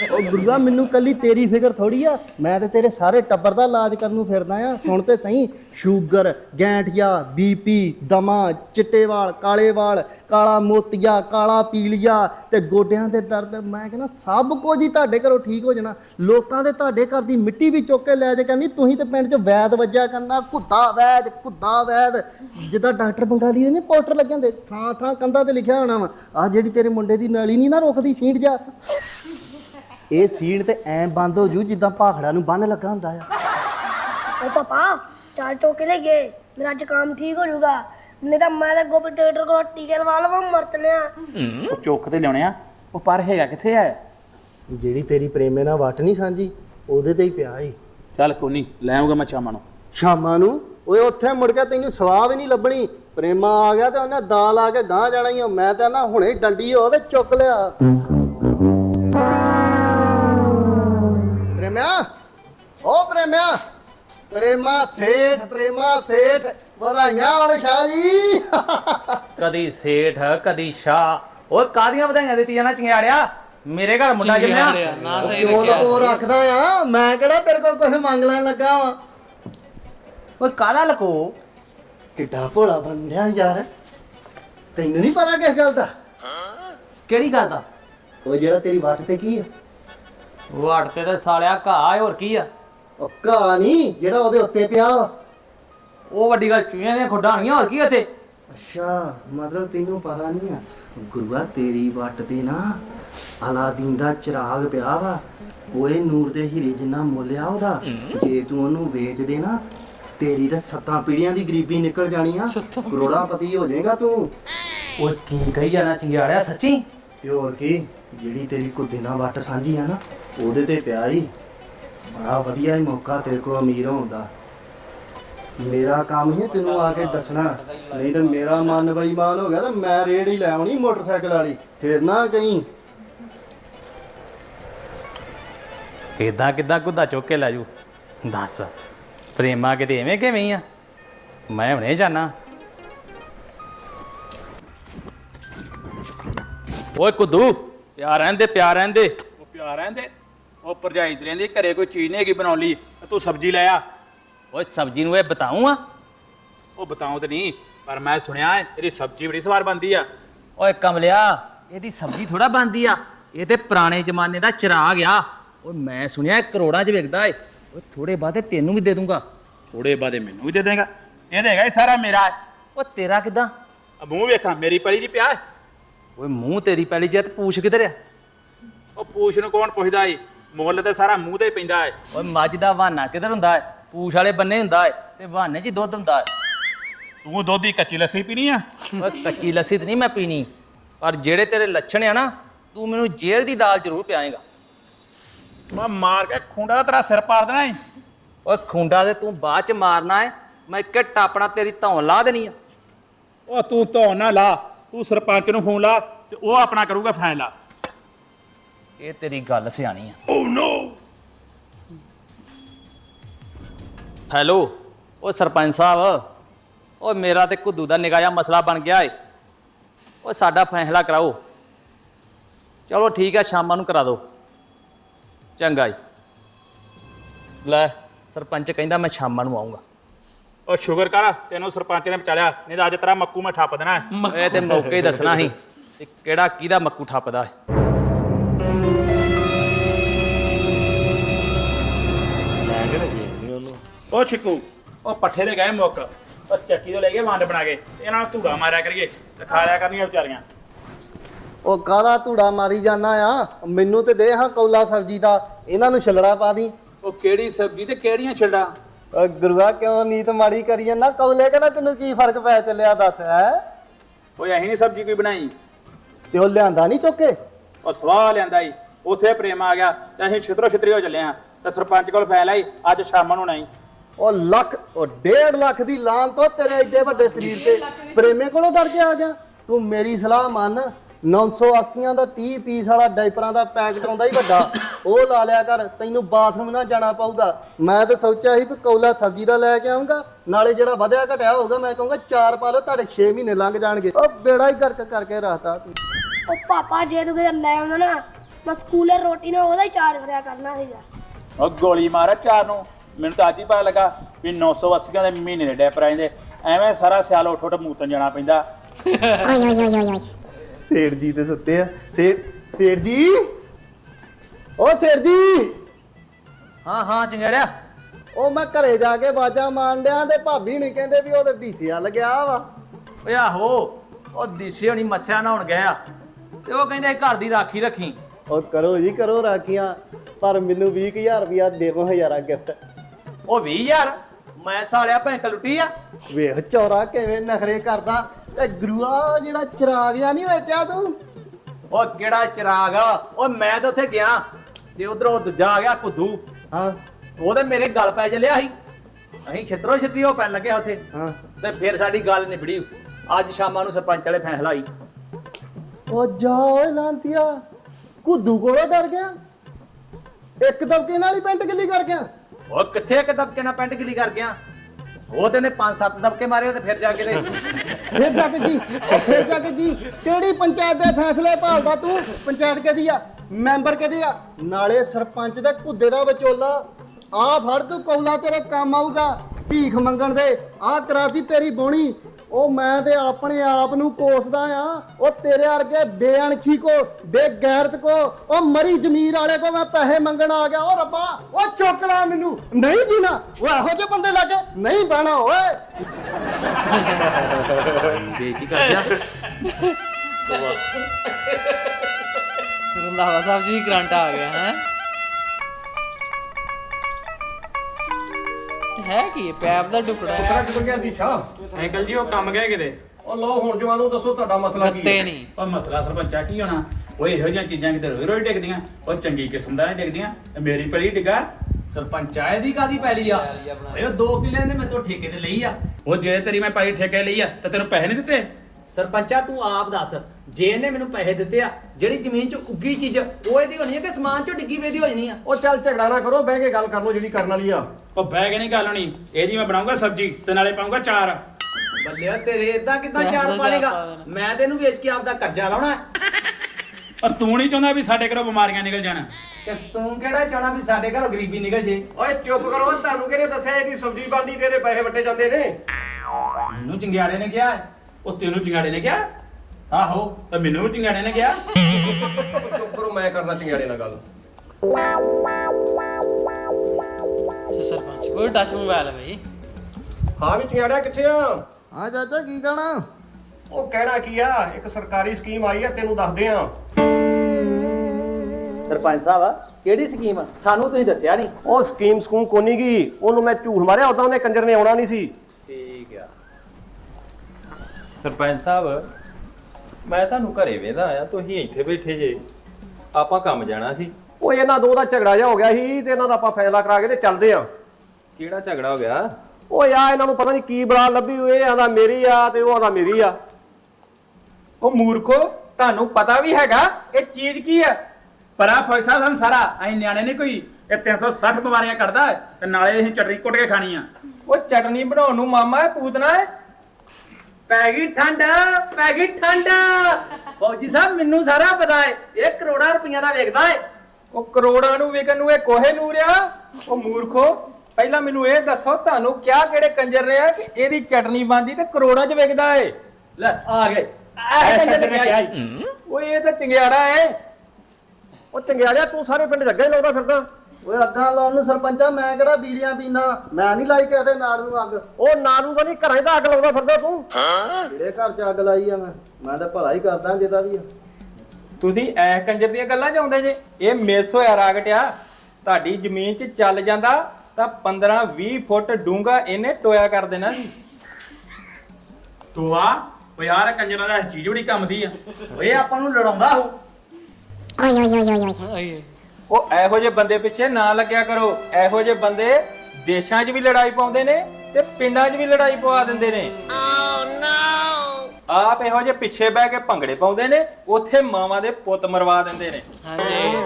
S4: ਉਹ ਗੁਰੂਆ, ਮੈਨੂੰ ਕੱਲੀ ਤੇਰੀ ਫਿਕਰ ਥੋੜੀ ਆ। ਮੈਂ ਤੇ ਤੇਰੇ ਸਾਰੇ ਟੱਬਰ ਦਾ ਇਲਾਜ ਕਰਨ ਨੂੰ ਫਿਰਦਾ ਆ। ਸੁਣ ਤੇ ਸਹੀ, ਸ਼ੂਗਰ, ਗੈਂਠੀਆ ਬੀਪੀ ਦਮਾ ਚਿੱਟੇ ਵਾਲ ਕਾਲੇ ਵਾਲ ਕਾਲਾ ਮੋਤੀਆ, ਕਾਲਾ ਪੀਲੀਆ ਤੇ ਗੋਡਿਆਂ ਦੇ ਦਰਦ। ਮੈਂ ਕਹਿੰਦਾ, ਸਭ ਕੁਝ ਹੀ ਤੁਹਾਡੇ ਘਰੋਂ ਠੀਕ ਹੋ ਜਾਣਾ। ਲੋਕਾਂ ਦੇ ਤੁਹਾਡੇ ਘਰ ਦੀ ਮਿੱਟੀ ਵੀ ਚੁੱਕ ਕੇ ਲੈ ਜਾ ਕਰਨੀ। ਤੁਸੀਂ ਤੇ ਪਿੰਡ 'ਚ ਵੈਦ ਵੱਜਿਆ ਕਰਨਾ। ਕੁੱਦਾ ਵੈਦ ਕੁੱਦਾ ਵੈਦ। ਜਿੱਦਾਂ ਡਾਕਟਰ ਬੰਗਾਲੀ ਦੇ ਨੇ ਪੋਸਟਰ ਲੱਗੇ ਹੁੰਦੇ? ਥਾਂ ਥਾਂ ਕੰਧਾਂ ਤੇ ਲਿਖਿਆ ਹੋਣਾ ਵਾ। ਆ ਜਿਹੜੀ ਤੇਰੇ ਮੁੰਡੇ ਦੀ ਨਾਲੀ ਨਹੀਂ ਨਾ ਰੁਕਦੀ ਸੀਂਟ ਜਾ। ਇਹ ਸੀੜ ਤੇ ਐ ਬੰਦ ਹੋ ਜੂ ਜਿੱਦਾਂ ਭਾਖੜਾ ਨੂੰ ਬੰਨ ਲੱਗਾ ਹੁੰਦਾ ਆ।
S7: ਉਹ ਪਾਪਾ ਚਾਰ ਟੋਕੇ ਲੈ ਗਏ। ਮੇਰਾ ਅੱਜ ਕੰਮ ਠੀਕ ਹੋ ਜਾਊਗਾ ਨਹੀਂ ਤਾਂ ਮੈਂ ਤਾਂ ਗੋਪੀ ਡਾਕਟਰ ਕੋਲ ਟੀਕੇ ਲਵਾ ਲਵਾਂ ਮਰਤ ਲਿਆ।
S6: ਉਹ ਚੁੱਕ ਤੇ ਲਿਆਉਣੇ ਆ। ਉਹ ਪਰ ਹੈਗਾ ਕਿੱਥੇ ਆ?
S4: ਜਿਹੜੀ ਤੇਰੀ ਪ੍ਰੇਮੇ ਨਾਲ ਵਟ ਨਹੀਂ ਸਾਂਝੀ ਉਹਦੇ ਤੇ ਹੀ ਪਿਆ ਈ
S6: ਚੱਲ ਕੋਈ ਨਹੀਂ ਲੈ ਆਊਗਾ ਮੈਂ ਸ਼ਾਮਾਂ ਨੂੰ।
S4: ਸ਼ਾਮਾਂ ਨੂੰ? ਓਏ ਉੱਥੇ ਮੁੜ ਕੇ ਤੈਨੂੰ ਸਵਾਹ ਵੀ ਨਹੀਂ ਲੱਭਣੀ। ਪ੍ਰੇਮਾ ਆ ਗਿਆ ਤੇ ਉਹਨੇ ਦਾਲ ਆ ਕੇ ਗਾਂ ਜਾਣਾ ਹੀ ਆ। ਮੈਂ ਤਾਂ ਨਾ ਹੁਣੇ ਡੰਡੀ ਹੋਵੇ ਚੁੱਕ ਲਿਆ। ਪ੍ਰੇਮਿਆ ਓ ਪ੍ਰੇਮਿਆ ਪ੍ਰੇਮਾ ਸੇਠ ਪ੍ਰੇਮਾ ਸੇਠ ਵਧਾਈਆਂ ਵਾਲੇ ਸ਼ਾਹ ਜੀ
S5: ਕਦੀ ਸੇਠ ਕਦੀ ਸ਼ਾਹ ਓਏ ਕਾਦੀਆਂ ਵਧਾਈਆਂ ਦਿੱਤੀਆਂ ਨਾ ਚਿੰਗਾੜਿਆ ਮੇਰੇ ਘਰ ਮੁੰਡਾ ਜੰਮਿਆ
S3: ਨਾ ਸਹੀ ਰੱਖਿਆ
S4: ਰੱਖਦਾ ਆ ਮੈਂ ਕਿਹੜਾ ਤੇਰੇ ਕੋਲ ਕੁਝ ਮੰਗ ਲੈਣ ਲੱਗਾ ਵਾਂ
S5: ਓਏ ਕਾਦਾ ਲਕੋ
S4: ਕਿੱਡਾ ਭੋਲਾ ਬੰਦਿਆ ਯਾਰ ਤੈਨੂੰ ਨਹੀਂ ਪਤਾ ਕਿਸ ਗੱਲ ਦਾ
S5: ਕਿਹੜੀ ਗੱਲ ਦਾ
S4: ਉਹ ਜਿਹੜਾ ਤੇਰੀ ਵੱਟ ਤੇ ਕੀ
S5: ਵਾਟ ਤੇ ਤੇ ਸਾਲਿਆ ਘਾਹ ਹੋਰ ਕੀ ਆ?
S4: ਉਹ ਘਾਹ ਨਹੀਂ ਜਿਹੜਾ ਉਹਦੇ ਉੱਤੇ ਪਿਆ।
S5: ਉਹ ਵੱਡੀ ਗੱਲ ਚੂਹੀਆਂ ਦੀਆਂ ਖੁੱਡਾਂ ਹੋਣਗੀਆਂ ਹੋਰ ਕੀ ਉੱਥੇ?
S4: ਅੱਛਾ ਮਤਲਬ ਤੈਨੂੰ ਪਤਾ ਨਹੀਂ ਆ ਗੁਰੂਆ ਤੇਰੀ ਵੱਟ ਤੇ ਨਾ ਅਲਾਦੀਨ ਦਾ ਚਿਰਾਗ ਪਿਆ ਵਾ। ਓਏ ਨੂਰ ਦੇ ਹੀਰੇ ਜਿੰਨਾ ਮੁੱਲ ਆ ਉਹਦਾ ਜੇ ਤੂੰ ਉਹਨੂੰ ਵੇਚ ਦੇ ਨਾ ਤੇਰੀ ਤਾਂ ਸੱਤਾਂ ਪੀੜ੍ਹੀਆਂ ਦੀ ਗਰੀਬੀ ਨਿਕਲ ਜਾਣੀ ਆ। ਕਰੋੜਾਪਤੀ ਹੋ ਜਾਏਗਾ ਤੂੰ।
S5: ਓਏ ਕੀ ਕਹੀ ਜਾਣਾ ਚਿੰਗਾੜਿਆ ਸੱਚੀ?
S4: ਤੇ ਹੋਰ ਕੀ ਜਿਹੜੀ ਤੇਰੀ ਕੁੱਦੇ ਨਾਲ ਵੱਟ ਸਾਂਝੀ ਆ ਨਾ ਉਹਦੇ ਤੇ ਪਿਆ ਹੀ। ਬੜਾ ਵਧੀਆ ਹੀ ਮੌਕਾ ਤੇਰੇ ਕੋਲ ਅਮੀਰ ਹੋਣ ਦਾ। ਮੇਰਾ ਕੰਮ ਹੀ ਤੈਨੂੰ ਆ ਕੇ ਦੱਸਣਾ। ਨਹੀਂ ਤਾਂ ਮੇਰਾ ਮਨ ਬੇਈਮਾਨ ਹੋ ਗਿਆ ਤਾਂ ਮੈਂ ਰੇੜ ਹੀ ਲੈ ਆਉਣੀ ਮੋਟਰਸਾਈਕਲ ਵਾਲੀ। ਫੇਰ ਨਾ ਕਹੀਂ।
S5: ਇਦਾਂ ਕਿਦਾਂ ਕੁੱਦਾ ਚੁੱਕ ਕੇ ਲੈ ਜੂ ਦੱਸ ਪ੍ਰੇਮਾ ਕਿਤੇ ਐਵੇਂ ਕਿਵੇਂ ਆ? ਮੈਂ ਹੁਣੇ ਜਾਣਾ। ਓਏ ਕੁੱਦੂ ਪਿਆਰ ਰਹਿੰਦੇ ਪਿਆਰ ਰਹਿੰਦੇ
S6: ਉਹ ਪਿਆਰ ਰਹਿੰਦੇ ਉਹ ਭਰਜਾਈ ਤੇ ਰਹਿੰਦੀ ਘਰੇ ਕੋਈ ਚੀਜ਼ ਨਹੀਂ ਹੈਗੀ ਬਣਾਉਣ ਲਈ। ਤੇ ਤੂੰ ਸਬਜ਼ੀ ਲੈ ਆ।
S5: ਓਏ ਸਬਜੀ ਨੂੰ ਇਹ ਬਤਾਉਂ ਆ?
S6: ਉਹ ਬਤਾਉਂ ਤੇ ਨਹੀਂ ਪਰ ਮੈਂ ਸੁਣਿਆ ਹੈ ਇਹਦੀ ਸਬਜ਼ੀ ਬੜੀ ਸਵਾਦ ਬਣਦੀ ਆ।
S5: ਓਏ ਕਮਲਿਆ ਇਹਦੀ ਸਬਜ਼ੀ ਥੋੜਾ ਬਣਦੀ ਆ। ਇਹ ਤੇ ਪੁਰਾਣੇ ਜ਼ਮਾਨੇ ਦਾ ਚਿਰਾਗ ਆ। ਓਏ ਮੈਂ ਸੁਣਿਆ ਇਹ ਕਰੋੜਾਂ 'ਚ ਵਿਕਦਾ ਏ। ਓਏ ਥੋੜੇ ਬਾਅਦ ਤੈਨੂੰ ਵੀ ਦੇ ਦੂੰਗਾ।
S6: ਥੋੜੇ ਬਾਅਦੇ ਮੈਨੂੰ ਵੀ ਦੇ ਦੇਗਾ। ਇਹ ਤਾਂ ਹੈਗਾ ਇਹ ਸਾਰਾ ਮੇਰਾ ਹੈ।
S5: ਓ ਤੇਰਾ ਕਿਦਾਂ?
S6: ਆ ਮੂੰਹ ਵੇਖਾਂ ਮੇਰੀ ਪਲੀ ਜੀ ਪਿਆ।
S5: ਓਏ ਮੂੰਹ ਤੇਰੀ ਪਹਿਲੀ ਜਿੱਤ ਪੂਛ ਕਿੱਧਰ ਆ?
S6: ਉਹ ਪੂਛ ਨੂੰ ਕੌਣ ਪੁੱਛਦਾ ਏ? ਮੁੱਲ ਤੇ ਸਾਰਾ ਮੂੰਹ ਤੇ ਹੀ ਪੈਂਦਾ ਹੈ।
S5: ਓਏ ਮੱਝ ਦਾ ਵਾਨਾ ਕਿੱਧਰ ਹੁੰਦਾ ਏ ਪੂਛ ਵਾਲੇ ਬੰਨੇ ਹੁੰਦਾ ਏ ਤੇ ਵਾਨੇ 'ਚ ਹੀ ਦੁੱਧ ਹੁੰਦਾ ਏ
S6: ਤੂੰ ਦੁੱਧ ਦੀ ਕੱਚੀ ਲੱਸੀ ਪੀਣੀ ਆ?
S5: ਓਏ ਕੱਚੀ ਲੱਸੀ ਤੇ ਨਹੀਂ ਮੈਂ ਪੀਣੀ। ਪਰ ਜਿਹੜੇ ਤੇਰੇ ਲੱਛਣ ਆ ਨਾ ਤੂੰ ਮੈਨੂੰ ਜੇਲ੍ਹ ਦੀ ਦਾਲ ਜ਼ਰੂਰ ਪਿਆਏਗਾ।
S6: ਮੈਂ ਮਾਰ ਕੇ ਖੁੰਡਾ ਦਾ ਤੇਰਾ ਸਿਰ ਪਾੜ ਦੇਣਾ ਏ।
S5: ਓਏ ਖੁੰਡਾ ਤੇ ਤੂੰ ਬਾਅਦ 'ਚ ਮਾਰਨਾ ਏ। ਮੈਂ ਇੱਕ ਟਾਪਣਾ ਤੇਰੀ ਧੌਣ ਲਾ ਦੇਣੀ ਆ।
S6: ਉਹ ਤੂੰ ਧੌਣ ਨਾ ਲਾ। ਤੂੰ ਸਰਪੰਚ ਨੂੰ ਫੋਨ ਲਾ ਤੇ ਉਹ ਆਪਣਾ ਕਰੂਗਾ ਫੈਸਲਾ।
S5: ਇਹ ਤੇਰੀ ਗੱਲ ਸਿਆਣੀ ਆ। ਓ ਨੋ ਹੈਲੋ ਓ ਸਰਪੰਚ ਸਾਹਿਬ ਓ ਮੇਰਾ ਤੇ ਕੁੱਦੂ ਦਾ ਨਿਗਾਹ ਜਿਹਾ ਮਸਲਾ ਬਣ ਗਿਆ ਏ। ਓ ਸਾਡਾ ਫੈਸਲਾ ਕਰਾਓ। ਚਲੋ ਠੀਕ ਆ ਸ਼ਾਮਾਂ ਨੂੰ ਕਰਾ ਦਿਓ। ਚੰਗਾ ਜੀ। ਲੈ ਸਰਪੰਚ ਕਹਿੰਦਾ ਮੈਂ ਸ਼ਾਮਾਂ ਨੂੰ ਆਉਂਗਾ
S6: ਉਹ ਸ਼ੁਗਰ ਕਰ ਤੈਨੂੰ ਸਰਪੰਚ ਨੇ ਬਚਾਲਿਆ ਨਹੀਂ ਤਾਂ ਅੱਜ ਤੇਰਾ ਮੱਕੂ ਮੈਂ ਠੱਪ ਦੇਣਾ ਹੈ।
S5: ਇਹ ਤੇ ਮੌਕੇ ਹੀ ਦੱਸਣਾ ਸੀ ਤੇ ਕਿਹੜਾ ਕਿਹਦਾ ਮੱਕੂ ਠੱਪਦਾ ਹੈ
S6: ਉਹ ਛਿੱਕੂ ਉਹ ਪੱਠੇ ਦੇ ਗਏ ਮੁੱਕ। ਉਹ ਚੱਕੀ ਤੋਂ ਲੈ ਕੇ ਵੰਡ ਬਣਾ ਕੇ ਤੇ ਇਹਨਾਂ ਨੂੰ ਧੂੜਾ ਮਾਰਿਆ ਕਰੀਏ ਤੇ ਖਾ ਲਿਆ ਕਰਨੀਆਂ ਵਿਚਾਰੀਆਂ।
S4: ਉਹ ਕਾਹਦਾ ਧੂੜਾ ਮਾਰੀ ਜਾਣਾ ਆ? ਮੈਨੂੰ ਤੇ ਦੇ ਹਾਂ ਕੌਲਾ ਸਬਜੀ ਦਾ ਇਹਨਾਂ ਨੂੰ ਛਲੜਾ ਪਾ ਦੀ।
S6: ਉਹ ਕਿਹੜੀ ਸਬਜ਼ੀ ਤੇ ਕਿਹੜੀਆਂ ਛਿਲੜਾ?
S4: ਓ ਗੁਰੂਆ ਕਿਉਂ ਨੀਤ ਮਾੜੀ ਕਰੀ ਜਾਂਦਾ ਕੌਲੇ ਕਹਿੰਦਾ ਤੈਨੂੰ ਕੀ ਫ਼ਰਕ ਪੈ ਚੱਲਿਆ ਦੱਸ ਹੈ?
S6: ਓਏ ਅਸੀਂ ਨਹੀਂ ਸਬਜ਼ੀ ਕੋਈ ਬਣਾਈ।
S4: ਤੇ ਉਹ ਲਿਆਂਦਾ ਨਹੀਂ ਚੁੱਕੇ?
S6: ਉਹ ਸਵਾਹ ਲਿਆਂਦਾ ਈ। ਉਥੇ ਪ੍ਰੇਮ ਆ ਗਿਆ ਤੇ ਅਸੀਂ ਛਿਤਰੋ ਛਿਤਰੀ ਹੋ ਚੱਲੇ ਆ। ਤੇ ਸਰਪੰਚ ਕੋਲ ਫੈਲ ਆਈ ਅੱਜ ਸ਼ਾਮ ਨੂੰ ਨਹੀਂ।
S4: ਉਹ ਲੱਖ ਉਹ ਡੇਢ ਲੱਖ ਦੀ ਲਾਂ ਤੋਂ ਤੇਰੇ ਏਡੇ ਵੱਡੇ ਸਰੀਰ ਤੇ। ਪ੍ਰੇਮੇ ਕੋਲੋਂ ਡਰ ਕੇ ਆ ਗਿਆ। ਤੂੰ ਮੇਰੀ ਸਲਾਹ ਮੰਨ। 980 ਦਾ 30 ਪੀਸ ਵਾਲਾ ਡਾਈਪਰਾਂ ਦਾ ਪੈਕਟ ਆਉਂਦਾ ਹੀ ਵੱਡਾ। ਉਹ ਲਾ ਲਿਆ ਕਰ ਤੈਨੂੰ ਬਾਥਰੂਮ ਨਾ ਜਾਣਾ ਪਊਗਾ। ਮੈਂ ਤਾਂ ਸੋਚਿਆ ਸੀ ਵੀ ਕੌਲਾ ਸਬਜ਼ੀ ਦਾ ਲੈ ਕੇ ਆਉਂਗਾ ਨਾਲੇ ਜਿਹੜਾ ਵਧਿਆ ਘਟਿਆ ਹੋਊਗਾ ਮੈਂ ਕਹੂੰਗਾ ਚਾਰ ਪਾ ਲਓ ਤੁਹਾਡੇ 6 ਮਹੀਨੇ ਲੰਘ ਜਾਣਗੇ। ਉਹ ਬੇੜਾ ਹੀ ਗਰਕ ਕਰਕੇ ਰੱਖਤਾ ਤੂੰ।
S7: ਉਹ ਪਾਪਾ ਜੇ ਤੂੰ ਕਿਤੇ ਲੈ ਆਉਂਦਾ ਨਾ ਮੈਂ ਸਕੂਲੇ ਰੋਟੀ ਨਾ ਉਹਦਾ ਹੀ ਚਾਰਜ ਕਰਿਆ ਕਰਨਾ ਸੀਗਾ।
S6: ਉਹ ਗੋਲੀ ਮਾਰਾ ਚਾਰ ਨੂੰ। ਮੈਨੂੰ ਤਾਂ ਅੱਜ ਹੀ ਪਤਾ ਲੱਗਾ ਵੀ 980 ਦੇ ਮਹੀਨੇ ਦੇ ਡੈਪਰ ਆਂਦੇ ਐਵੇਂ ਸਾਰਾ ਸਿਆਲ ਉੱਠ ਉੱਠ ਮੂਤਨ ਜਾਣਾ ਪੈਂਦਾ।
S4: ਸੇਠ ਜੀ ਤੇ ਸੁੱਤੇ ਆ। ਸੇਠ ਸੇਠ ਜੀ? ਓ ਸੇਠ ਜੀ!
S5: ਹਾਂ ਹਾਂ ਚੰਗੜਿਆ।
S4: ਉਹ ਮੈਂ ਘਰੇ ਜਾ ਕੇ ਬਾਜਾ ਮਾਰਨ ਡਿਆ ਤੇ ਭਾਬੀ ਨੇ ਕਹਿੰਦੇ ਵੀ ਉਹਦੇ ਢੀਸਿਆ ਲੱਗਿਆ ਵਾ।
S5: ਓਏ ਆਹੋ ਉਹ ਦਿਸੇ ਹੋਣੀ ਮੱਸਿਆ ਨਹਾਉਣ ਗਿਆ ਤੇ ਉਹ ਕਹਿੰਦੇ ਘਰ ਦੀ ਰਾਖੀ ਰੱਖੀ।
S4: ਉਹ ਕਰੋ ਜੀ ਕਰੋ ਰਾਖੀਆਂ। ਪਰ ਮੈਨੂੰ 20000 ਰੁਪਇਆ ਦੇਵੋ ਹਜ਼ਾਰਾ ਗਿਫਟ।
S5: ਉਹ 20000 ਮੈਂ ਸਾਲਿਆ ਭੈਂਕ ਲੁੱਟੀ ਆ।
S4: ਵੇਖ ਚੌਰਾ ਕਿਵੇਂ ਨਖਰੇ ਕਰਦਾ। ਤੇ ਗੁਰੂਆ ਜਿਹੜਾ ਚਿਰਾਗ ਆ ਨਹੀਂ ਵੇਚਿਆ ਤੂੰ?
S5: ਉਹ ਕਿਹੜਾ ਚਿਰਾਗ? ਆ ਉਹ ਮੈਂ ਤਾਂ ਉੱਥੇ ਗਿਆ। ਤੇ ਉਧਰੋਂ ਦੂਜਾ ਆ ਗਿਆ ਕੁੱਦੂ।
S4: ਹਾਂ।
S5: ਉਹਦੇ ਮੇਰੇ ਗਲ ਪੈ ਚੱਲਿਆ ਸੀ। ਅਸੀਂ ਛਿੱਤਰੋਂ ਛਿੱਤਰੀ ਹੋ ਪੈਣ ਲੱਗੇ ਉੱਥੇ।
S4: ਹਾਂ।
S5: ਤੇ ਫਿਰ ਸਾਡੀ ਗੱਲ ਨਿਬੜੀ। ਅੱਜ ਸ਼ਾਮਾਂ ਨੂੰ ਸਰਪੰਚ ਵਾਲੇ ਫੈਸਲਾ ਆਈ।
S4: ਉਹ ਜਾ ਓਏ ਲਾਂਤੀਆ। ਕੁੱਦੂ ਕੋਲੋਂ ਡਰ ਗਿਆ। ਇੱਕ ਦਬਕੇ ਨਾਲ ਹੀ ਪੈਂਟ ਗਿੱਲੀ ਕਰ ਗਿਆ।
S5: ਉਹ ਕਿੱਥੇ ਇੱਕ ਦਬਕੇ ਨਾਲ ਪੈਂਟ ਗਿੱਲੀ ਕਰ ਗਿਆ? ਉਹ ਤੇ ਨੇ ਪੰਜ ਸੱਤ ਦਬਕੇ ਮਾਰੇ ਤੇ ਫਿਰ ਜਾ ਕੇ ਤੇ
S4: ਫਿਰ ਜਾ ਕੇ ਜੀ, ਫਿਰ ਜਾ ਕੇ ਜੀ, ਕਿਹੜੀ ਪੰਚਾਇਤ ਦੇ ਫੈਸਲੇ ਭਾਲਦਾ ਤੂੰ? ਪੰਚਾਇਤ ਕਿਹਦੀ ਆ? ਮੈਂਬਰ ਕਿਹਦੀ ਆ? ਨਾਲੇ ਸਰਪੰਚ ਦੇ ਕੁੱਦੇ ਦਾ ਵਿਚੋਲਾ। ਆ ਫੜ ਤੂੰ ਕੌਲਾ, ਤੇਰੇ ਕੰਮ ਆਊਗਾ। ਭੀਖ ਮੰਗਣ ਦੇ ਆ ਕਰਾਤੀ ਤੇਰੀ ਬੋਣੀ। ਉਹ ਮੈਂ ਤੇ ਆਪਣੇ ਆਪ ਨੂੰ ਕੋਸਦਾ ਆ। ਉਹ ਤੇਰੇ ਵਰਗੇ ਬੇਅਣਖੀ ਕੋ, ਬੇਗੈਰਤ ਕੋ, ਉਹ ਮਰੀ ਜ਼ਮੀਰ ਵਾਲੇ ਕੋ ਮੈਂ ਪੈਸੇ ਮੰਗਣ ਆ ਗਿਆ। ਉਹ ਰੱਬਾ, ਉਹ ਚੁੱਕ ਲੈ ਮੈਨੂੰ। ਨਹੀਂ ਜੀਣਾ। ਉਹ ਇਹੋ ਜਿਹੇ ਬੰਦੇ ਲੱਗੇ। ਨਹੀਂ ਬਹਿਣਾ, ਓਏ।
S5: ਬੇਇੱਜ਼ਤੀ ਕਰ ਗਿਆ
S3: ਰੰਧਾਵਾ ਸਾਹਿਬ ਜੀ ਕਰੰਟ ਆ ਗਿਆ, ਹੈ। ਹੈ ਕੀ ਇਹ? ਪੈਪ ਦਾ ਟੁਕੜਾ ਹੈ।
S6: ਅੰਕਲ ਜੀ ਉਹ ਕੰਮ ਗਏ ਕਿਤੇ?
S8: ਉਹ ਲੋ ਹੁਣ ਜਵਾਨੋ ਦੱਸੋ ਤੁਹਾਡਾ ਮਸਲਾ ਕੀ
S3: ਗੱਤੇ ਨਹੀਂ।
S6: ਉਹ ਮਸਲਾ ਸਰਪੰਚਾ ਕੀ ਹੋਣਾ? ਉਹ ਇਹੋ ਜਿਹੀਆਂ ਚੀਜ਼ਾਂ ਕਿਤੇ ਰੋਈ ਰੋਈ ਡਿੱਗਦੀਆਂ। ਉਹ ਚੰਗੀ ਕਿਸਮ ਦਾ ਨਹੀਂ ਡਿੱਗਦੀਆਂ। ਤੇ ਮੇਰੀ ਪਲੀ ਡਿੱਗਾ।
S5: ਸਰਪੰਚ ਆਏ ਦੀ ਕਾਦੀ ਪੈਲੀ ਆ ਓਏ ਉਹ 2 ਕਿੱਲੇ ਦੇ ਮੈਂ ਤੋਂ ਠੇਕੇ ਤੇ ਲਈ ਆ।
S6: ਉਹ ਜੇ ਤੇਰੀ ਮੈਂ ਪਾਈ ਠੇਕੇ ਲਈ ਆ ਤੇ ਤੈਨੂੰ ਪੈਸੇ ਨਹੀਂ ਦਿੱਤੇ?
S5: ਸਰਪੰਚਾ ਤੂੰ ਆਪ ਦੱਸ ਜੇ ਇਹਨੇ ਮੈਨੂੰ ਪੈਸੇ ਦਿੱਤੇ ਆ ਜਿਹੜੀ ਜ਼ਮੀਨ 'ਚ ਉੱਗੀ ਚੀਜ਼ ਉਹ ਇਹਦੀ ਹੋਣੀ ਹੈ ਕਿ ਸਮਾਨ 'ਚੋਂ ਡਿੱਗੀ ਵੇਦੀ ਹੋ ਜਾਣੀ ਆ?
S8: ਉਹ ਚੱਲ ਝਗੜਾ ਨਾ ਕਰੋ ਬਹਿ ਕੇ ਗੱਲ ਕਰ ਲਓ ਜਿਹੜੀ ਕਰਨ ਵਾਲੀ ਆ।
S6: ਉਹ ਬਹਿ ਕੇ ਨਹੀਂ ਗੱਲ ਹੋਣੀ ਇਹਦੀ ਮੈਂ ਬਣਾਉਂਗਾ ਸਬਜੀ ਤੇ ਨਾਲੇ ਪਾਉਂਗਾ ਚਾਰ।
S5: ਬੱਲਿਆ ਤੇਰੇ ਇਦਾਂ ਕਿਦਾਂ
S3: ਮੈਂ
S5: ਚਾਰ
S3: ਤਾਂ
S5: ਪਾਲੇਗਾ
S3: ਚਾਰ। ਪਾ ਦੇਣਾ।
S5: ਮੈਂ ਤੈਨੂੰ ਵੇਚ ਕੇ ਆਪਦਾ ਕਰਜ਼ਾ ਲਾਉਣਾ। ਹੈ।
S6: ਪਰ ਤੂੰ ਨਹੀਂ ਚਾਹੁੰਦਾ ਵੀ ਸਾਡੇ ਘਰੋਂ ਬਿਮਾਰੀਆਂ ਨਿਕਲ ਜਾਣ।
S5: ਕਿ ਤੂੰ ਕਿਹੜਾ ਚਾਹਣਾ ਵੀ ਸਾਡੇ ਘਰੋਂ ਗਰੀਬੀ ਨਿਕਲ ਜੇ?
S8: ਓਏ ਚੁੱਪ ਕਰੋ ਤੁਹਾਨੂੰ ਕਿਹਨੇ ਦੱਸਿਆ ਇਹਦੀ ਸਬਜ਼ੀ ਬਣਦੀ ਤੇਰੇ ਪੈਸੇ ਵੱਟੇ ਜਾਂਦੇ ਨੇ।
S5: ਮੈਨੂੰ ਚੰਗਿਆੜੇ ਨੇ ਕਿਹਾ। ਹੈ।
S6: ਉਹ ਤੈਨੂੰ ਚਿੰਗਾੜੇ ਨੇ ਕਿਹਾ? ਆਹੋ ਤੇ ਮੈਨੂੰ ਵੀ ਚਿੰਗਾੜੇ ਨੇ ਕਿਹਾ।
S8: ਉਹ ਚੁੱਪ ਕਰੋ ਮੈਂ ਕਰਨਾ ਚੰਗਿਆੜੇ ਨਾਲ ਗੱਲ।
S3: ਅੱਛਾ, ਸਰਪੰਚ ਕੋਈ ਟੱਚ ਮੋਬਾਈਲ ਹੈ ਬਈ।
S8: ਹਾਂ ਵੀ ਚੰਗਿਆੜਿਆ ਕਿੱਥੇ ਆ?
S4: ਹਾਂ ਚਾਚਾ ਕੀ ਕਹਣਾ?
S8: ਉਹ ਕਹਿਣਾ ਕੀ ਆ? ਇੱਕ ਸਰਕਾਰੀ ਸਕੀਮ ਆਈ ਆ ਤੈਨੂੰ ਦੱਸਦੇ ਆ।
S5: ਸਰਪੰਚ ਸਾਹਿਬ ਕਿਹੜੀ ਸਕੀਮ ਸਾਨੂੰ ਤੁਸੀਂ ਦੱਸਿਆ ਨਹੀਂ।
S8: ਉਹ ਸਕੀਮ ਸਕੂਮ ਕੋਨੀ ਗਈ। ਉਹਨੂੰ ਮੈਂ ਝੂਠ ਮਾਰਿਆ ਉਦੋਂ ਉਹਨੇ ਕੰਜਰ ਨੇ ਆਉਣਾ ਨਹੀਂ ਸੀ।
S9: ਸਰਪੰਚ ਸਾਹਿਬ ਮੈਂ ਤੁਹਾਨੂੰ ਘਰੇ ਵੇਦਾ ਆਇਆ ਤੁਸੀਂ ਇੱਥੇ ਬੈਠੇ ਜੇ। ਆਪਾਂ ਕੰਮ ਜਾਣਾ ਸੀ।
S8: ਉਹ ਇਹਨਾਂ ਦੋ ਦਾ ਝਗੜਾ ਜਿਹਾ ਹੋ ਗਿਆ ਸੀ ਤੇ ਇਹਨਾਂ ਦਾ ਆਪਾਂ ਫੈਸਲਾ ਕਰਾ ਕੇ ਤੇ ਚੱਲਦੇ ਆ।
S9: ਕਿਹੜਾ ਝਗੜਾ ਹੋ ਗਿਆ?
S8: ਉਹ ਯਾ ਇਹਨਾਂ ਨੂੰ ਪਤਾ ਨਹੀਂ ਕੀ ਬਲਾ ਲੱਭੀ ਇਹ ਆਂਦਾ ਮੇਰੀ ਆ ਤੇ ਉਹ ਆਂਦਾ ਮੇਰੀ ਆ।
S9: ਉਹ ਮੂਰਖੋ ਤੁਹਾਨੂੰ ਪਤਾ ਵੀ ਹੈਗਾ ਇਹ ਚੀਜ਼ ਕੀ ਹੈ
S6: ਪਰ ਆ ਫੈਸਲਾ ਸਾਨੂੰ ਸਾਰਾ ਐ ਨਿਆਣੇ ਨੇ ਕੋਈ ਇਹ 360 ਬਿਮਾਰੀਆਂ ਕੱਢਦਾ ਹੈ ਤੇ ਨਾਲੇ ਅਸੀਂ ਚਟਨੀ ਕੁੱਟ ਕੇ ਖਾਣੀ ਆ।
S9: ਉਹ ਚਟਨੀ ਬਣਾਉਣ ਨੂੰ ਮਾਮਾ ਪੂਤਨਾ ਹੈ?
S5: ਪੈ ਗਈ ਠੰਡ ਪੈ ਗਈ ਠੰਡ। ਫੌਜੀ ਸਾਹਿਬ ਮੈਨੂੰ ਸਾਰਾ ਪਤਾ ਹੈ। ਇਹ ਕਰੋੜਾਂ ਰੁਪਈਆ ਦਾ ਵੇਖਦਾ ਹੈ।
S9: ਉਹ ਕਰੋੜਾਂ ਨੂੰ ਵਿਕਣ ਨੂੰ ਇਹ ਕੋਹੇ ਨੂਰ ਆ। ਉਹ ਮੂਰਖੋ ਪਹਿਲਾਂ ਮੈਨੂੰ ਇਹ ਦੱਸੋ ਤੁਹਾਨੂੰ ਕਿਆ ਕਿਹੜੇ ਕੰਜਰ ਨੇ ਆ ਕਿ ਇਹਦੀ ਚਟਨੀ ਬੰਦੀ ਤੇ ਕਰੋੜਾਂ 'ਚ ਵਿਕਦਾ ਏ?
S5: ਲੈ ਆ ਗਏ। ਆਹ ਕੰਜਰ ਨੇ ਕਿਹਾ
S9: ਓਏ ਇਹ ਤਾਂ ਚਿੰਗਿਆੜਾ ਏ।
S8: ਉਹ ਚੰਗਿਆੜਿਆ ਤੂੰ ਸਾਰੇ ਪਿੰਡ ਜੱਗਾ ਹੀ ਲਾਉਂਦਾ ਫਿਰਦਾ।
S4: ਓਏ ਅੱਗਾਂ ਲਾਉਣ ਨੂੰ ਸਰਪੰਚਾ ਮੈਂ ਕਿਹੜਾ ਬੀੜੀਆਂ ਪੀਣਾ ਮੈਂ ਨਹੀਂ ਲਾਈ ਕਿਸੇ ਨਾੜ ਨੂੰ ਅੱਗ।
S8: ਉਹ ਨਾਰੂ ਦਾ ਨਹੀਂ ਘਰਾਂ 'ਚ ਤਾਂ ਅੱਗ ਲਾਉਂਦਾ ਫਿਰਦਾ ਤੂੰ।
S4: ਜਿਹੜੇ ਘਰ ਚ ਅੱਗ ਲਾਈ ਆ ਮੈਂ? ਮੈਂ ਤਾਂ ਭਲਾ ਹੀ ਕਰਦਾ ਜਿਹਦਾ ਵੀ ਆ।
S9: ਤੁਸੀਂ ਐ ਕੰਜਰ ਦੀਆਂ ਗੱਲਾਂ 'ਚ ਆਉਂਦੇ ਜੇ? ਇਹ ਮਿਸ ਹੋਇਆ ਰਾਗਟਿਆ ਤੁਹਾਡੀ ਜ਼ਮੀਨ 'ਚ ਚੱਲ ਜਾਂਦਾ ਤਾਂ 15 20 ਫੁੱਟ ਡੂੰਗਾ ਇਹਨੇ ਟੋਇਆ ਕਰ ਦੇਣਾ ਸੀ।
S6: ਤੂੰ ਆ ਓ ਯਾਰ ਕੰਜਰਾਂ ਦਾ ਚੀਜ਼ ਬੜੀ ਕੰਮ ਦੀ ਆ।
S5: ਓਏ ਆਪਾਂ ਨੂੰ ਲੜਾਉਂਦਾ ਹੋ
S3: ਆਈਏ
S9: ਉਹ ਇਹੋ ਜਿਹੇ ਬੰਦੇ ਪਿੱਛੇ ਨਾ ਲੱਗਿਆ ਕਰੋ। ਇਹੋ ਜਿਹੇ ਬੰਦੇ ਦੇਸ਼ਾਂ 'ਚ ਵੀ ਲੜਾਈ ਪਾਉਂਦੇ ਨੇ ਤੇ ਪਿੰਡਾਂ 'ਚ ਵੀ ਲੜਾਈ ਪਵਾ ਦਿੰਦੇ ਨੇ। ਆਪ ਇਹੋ ਜਿਹੇ ਪਿੱਛੇ ਬਹਿ ਕੇ ਭੰਗੜੇ ਪਾਉਂਦੇ ਨੇ ਉੱਥੇ ਮਾਵਾਂ ਦੇ ਪੁੱਤ ਮਰਵਾ ਦਿੰਦੇ ਨੇ।
S3: ਹਾਂਜੀ।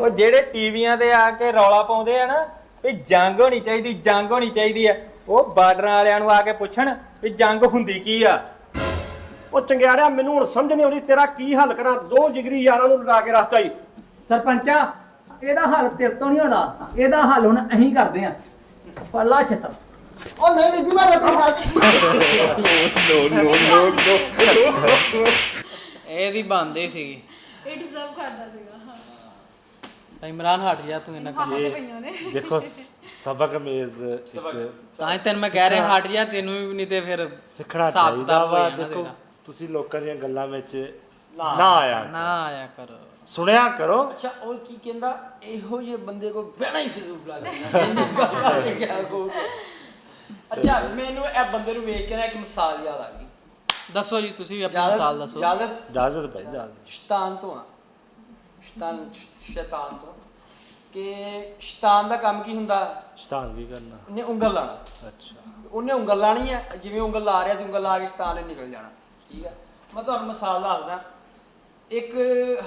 S9: ਉਹ ਜਿਹੜੇ ਟੀਵੀਆਂ ਤੇ ਆ ਕੇ ਰੌਲਾ ਪਾਉਂਦੇ ਆ ਨਾ ਵੀ ਜੰਗ ਹੋਣੀ ਚਾਹੀਦੀ ਜੰਗ ਹੋਣੀ ਚਾਹੀਦੀ ਆ। ਉਹ ਬਾਰਡਰਾਂ ਵਾਲਿਆਂ ਨੂੰ ਆ ਕੇ ਪੁੱਛਣ ਵੀ ਜੰਗ ਹੁੰਦੀ ਕੀ ਆ।
S8: ਉਹ ਚੰਗਿਆੜਿਆ ਮੈਨੂੰ ਹੁਣ ਸਮਝ ਨਹੀਂ ਆਉਂਦੀ ਤੇਰਾ ਕੀ ਹੱਲ ਕਰਾਂ ਦੋ ਜਿਗਰੀ ਯਾਰਾਂ ਨੂੰ ਲਗਾ ਕੇ ਰਸਤਾ ਹੀ।
S5: ਸਰਪੰਚਾ ਇਹਦਾ ਹੱਲ ਤੇਰੇ ਤੋਂ ਨਹੀਂ ਹੋਣਾ ਇਹਦਾ ਹੱਲ ਹੁਣ ਅਸੀਂ ਕਰਦੇ ਆਂ ਪੱਲਾ ਛੱਤਰ।
S4: ਉਹ ਨਹੀਂ ਵੀਦੀ ਮੈਂ ਰੋਟੀ ਖਾ
S3: ਇਹਦੀ ਬੰਦੇ ਸੀਗੀ।
S10: ਇਹ ਡਿਜ਼ਰਵ ਕਰਦਾ ਸੀਗਾ
S3: ਭਾਈ ਇਮਰਾਨ ਹਟ ਜਾ ਤੂੰ ਇਹਨਾਂ ਕੰਮ।
S10: ਤੇ ਪਈਆਂ ਨੇ।
S2: ਦੇਖੋ ਸਬਕ ਮੇਜ਼ ਇੱਕ
S3: ਤਾਂ ਹੀ ਤੈਨੂੰ ਮੈਂ ਕਹਿ ਰਿਹਾ ਹਟ ਜਾ ਤੈਨੂੰ ਵੀ ਨਹੀਂ ਤੇ ਫਿਰ
S2: ਸਿੱਖਣਾ ਚਾਹੀਦਾ ਵਾ। ਦੇਖੋ। ਤੁਸੀਂ ਲੋਕਾਂ ਦੀਆਂ ਗੱਲਾਂ ਵਿੱਚ ਨਾ ਆਇਆ
S3: ਨਾ ਆਇਆ ਕਰ।
S2: ਸੁਣਿਆ ਕਰੋ।
S1: ਅੱਛਾ ਉਹ ਕੀ ਕਹਿੰਦਾ? ਇਹੋ ਜਿਹੇ ਬੰਦੇ ਕੋ ਬਹਿਣਾ ਹੀ ਫਿਜ਼ੂਲ ਕਿਆ ਕਹੋਗੇ ਅੱਛਾ ਮੈਨੂੰ ਇਹ ਬੰਦੇ ਨੂੰ ਵੇਖ ਕੇ ਨਾ ਇੱਕ ਮਿਸਾਲ ਯਾਦ ਆ ਗਈ।
S3: ਦੱਸੋ ਜੀ ਤੁਸੀਂ ਵੀ ਆਪਣੀ ਮਿਸਾਲ ਦੱਸੋ।
S1: ਇਜਾਜ਼ਤ
S2: ਇਜਾਜ਼ਤ ਭਾਈ ਇਜਾਜ਼ਤ
S1: ਸ਼ੈਤਾਨ ਤੋਂ ਆ। ਸ਼ੈਤਾਨ ਸ਼ੈਤਾਨ ਤੋਂ। ਕਿ ਸ਼ੈਤਾਨ ਦਾ ਕੰਮ ਕੀ ਹੁੰਦਾ?
S2: ਸ਼ਤਾਨ ਵੀ ਕਰਨਾ?
S1: ਉਹਨੇ ਉਂਗਲ ਲਾਣਾ
S2: ਅੱਛਾ।
S1: ਉਹਨੇ ਉਂਗਲ ਲਾਣੀ ਹੈ ਜਿਵੇਂ ਉਂਗਲ ਲਾ ਰਿਹਾ ਸੀ ਉਂਗਲ ਲਾ ਕੇ ਸ਼ੈਤਾਨ ਨੇ ਨਿਕਲ ਜਾਣਾ। ਠੀਕ ਹੈ ਮੈਂ ਤੁਹਾਨੂੰ ਮਿਸਾਲ ਦੱਸਦਾ। ਇੱਕ